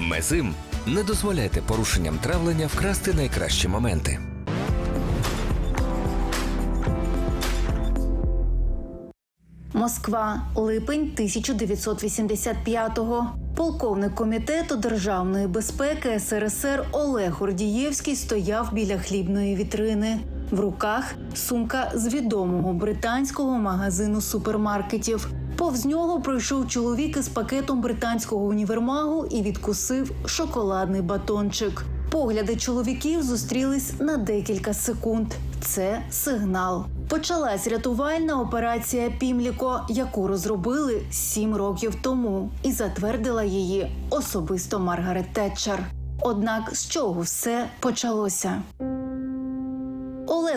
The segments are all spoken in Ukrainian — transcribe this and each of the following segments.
Мезим не дозволяйте порушенням травлення вкрасти найкращі моменти. Москва, липень 1985-го. Полковник комітету державної безпеки СРСР Олег Гордієвський стояв біля хлібної вітрини. В руках сумка з відомого британського магазину супермаркетів. Повз нього пройшов чоловік із пакетом британського універмагу і відкусив шоколадний батончик. Погляди чоловіків зустрілись на декілька секунд. Це сигнал. Почалась рятувальна операція Пімліко, яку розробили сім років тому, і затвердила її особисто Маргарет Тетчер. Однак з чого все почалося?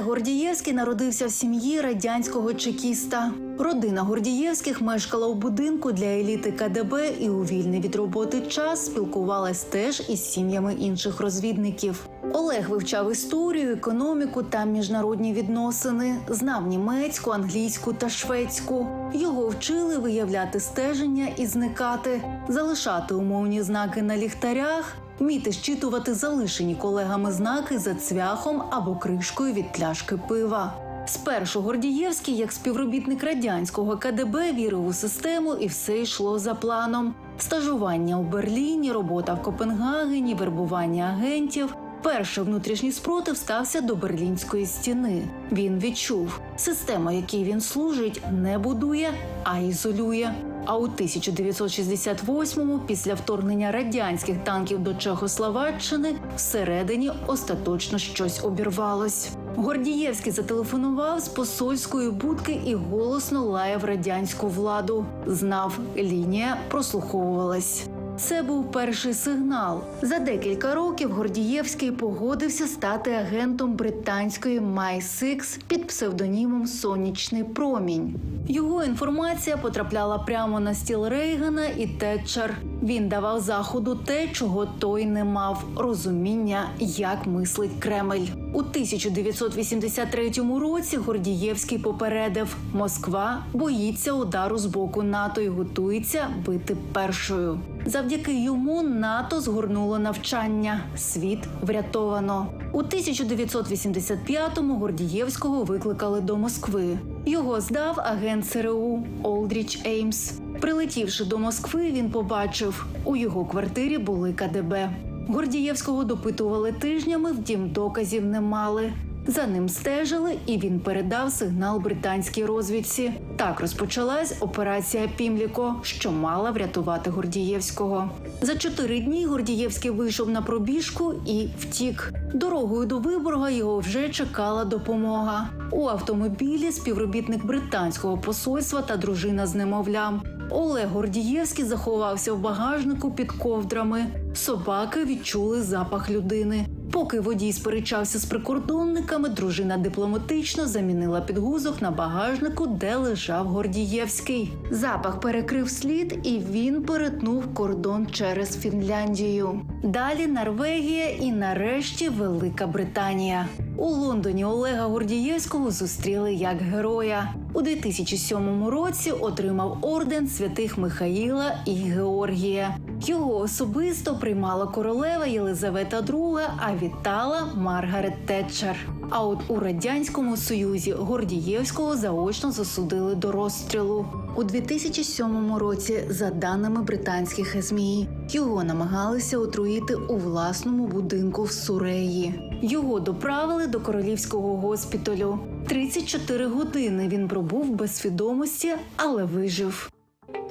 Гордієвський народився в сім'ї радянського чекіста. Родина Гордієвських мешкала у будинку для еліти КДБ і у вільний від роботи час спілкувалась теж із сім'ями інших розвідників. Олег вивчав історію, економіку та міжнародні відносини, знав німецьку, англійську та шведську. Його вчили виявляти стеження і зникати, залишати умовні знаки на ліхтарях, вміти щитувати залишені колегами знаки за цвяхом або кришкою від пляшки пива. Спершу Гордієвський, як співробітник радянського КДБ, вірив у систему, і все йшло за планом: стажування у Берліні, робота в Копенгагені, вербування агентів. Перший внутрішній спротив стався до берлінської стіни. Він відчув, система, якій він служить, не будує, а ізолює. А у 1968-му, після вторгнення радянських танків до Чехословаччини, всередині остаточно щось обірвалось. Гордієвський зателефонував з посольської будки і голосно лаяв радянську владу. Знав, лінія прослуховувалась. Це був перший сигнал. За декілька років Гордієвський погодився стати агентом британської MI6 під псевдонімом Сонячний промінь. Його інформація потрапляла прямо на стіл Рейгана і Тетчер. Він давав заходу те, чого той не мав розуміння, як мислить Кремль. У 1983 році Гордієвський попередив: Москва боїться удару з боку НАТО і готується бити першою. Завдяки йому НАТО згорнуло навчання. Світ врятовано. У 1985-му Гордієвського викликали до Москви. Його здав агент ЦРУ Олдріч Еймс. Прилетівши до Москви, він побачив, у його квартирі були КДБ. Гордієвського допитували тижнями, втім доказів не мали. За ним стежили, і він передав сигнал британській розвідці. Так розпочалась операція Пімліко, що мала врятувати Гордієвського. За чотири дні Гордієвський вийшов на пробіжку і втік. Дорогою до Виборга його вже чекала допомога. У автомобілі співробітник британського посольства та дружина з немовлям. Олег Гордієвський заховався в багажнику під ковдрами. Собаки відчули запах людини. Поки водій сперечався з прикордонниками, дружина дипломатично замінила підгузок на багажнику, де лежав Гордієвський. Запах перекрив слід, і він перетнув кордон через Фінляндію. Далі Норвегія і нарешті Велика Британія. У Лондоні Олега Гордієвського зустріли як героя. У 2007 році отримав орден святих Михаїла і Георгія. Його особисто приймала королева Єлизавета II, а вітала Маргарет Тетчер. А от у радянському союзі Гордієвського заочно засудили до розстрілу. У 2007 році, за даними британських ЗМІ, його намагалися отруїти у власному будинку в Суреї. Його доправили до королівського госпіталю. 34 години він пробув без свідомості, але вижив.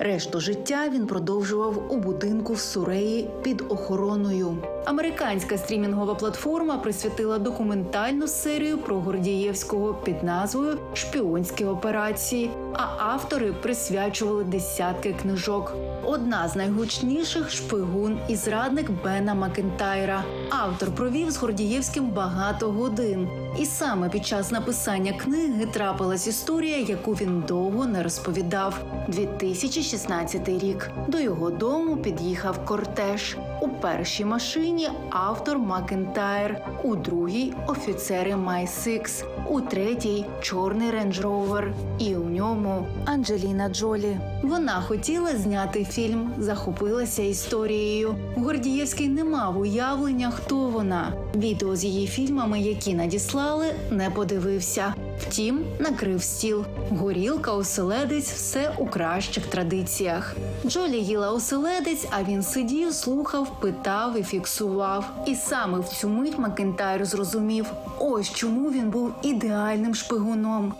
Решту життя він продовжував у будинку в Суреї під охороною. Американська стрімінгова платформа присвятила документальну серію про Гордієвського під назвою Шпіонські операції. А автори присвячували десятки книжок. Одна з найгучніших шпигун і зрадник Бена Макентайра. Автор провів з Гордієвським багато годин. І саме під час написання книги трапилась історія, яку він довго не розповідав. 2016 рік до його дому під'їхав кортеж. У першій машині автор Макентайр, у другій офіцери Май-Сикс, у третій чорний рейндж ровер. І у ньому Анджеліна Джолі. Вона хотіла зняти фільм, захопилася історією. Гордієвський не мав уявлення, хто вона. Відео з її фільмами, які надіслали, не подивився. Втім, накрив стіл. Горілка, оселедець, все у кращих традиціях. Джолі їла оселедець, а він сидів, слухав, питав і фіксував. І саме в цю мить Макентайр зрозумів, ось чому він був ідеальним шпигуном.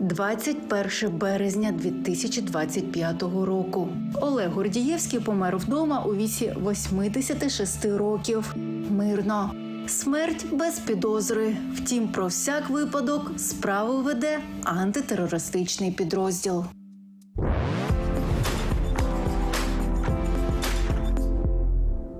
21 березня 2025 року. Олег Гордієвський помер вдома у віці 86 років. Мирно. Смерть без підозри. Втім, про всяк випадок справу веде антитерористичний підрозділ.